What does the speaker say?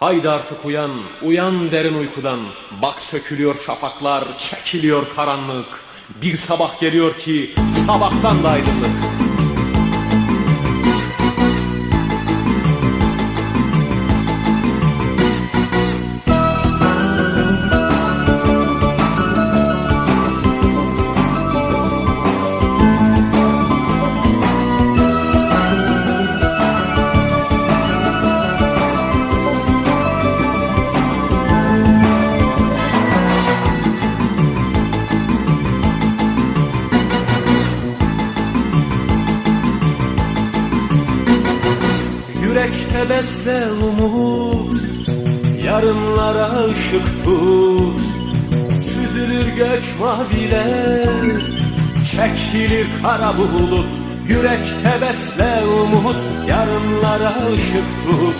Haydi artık uyan, uyan derin uykudan. Bak sökülüyor şafaklar, çekiliyor karanlık. Bir sabah geliyor ki sabahtan da aydınlık. Yürekte besle umut Yarınlara ışık tut. Süzülür gök maviler Çekilir kara bulut. Yürekte besle umut Yarınlara ışık tut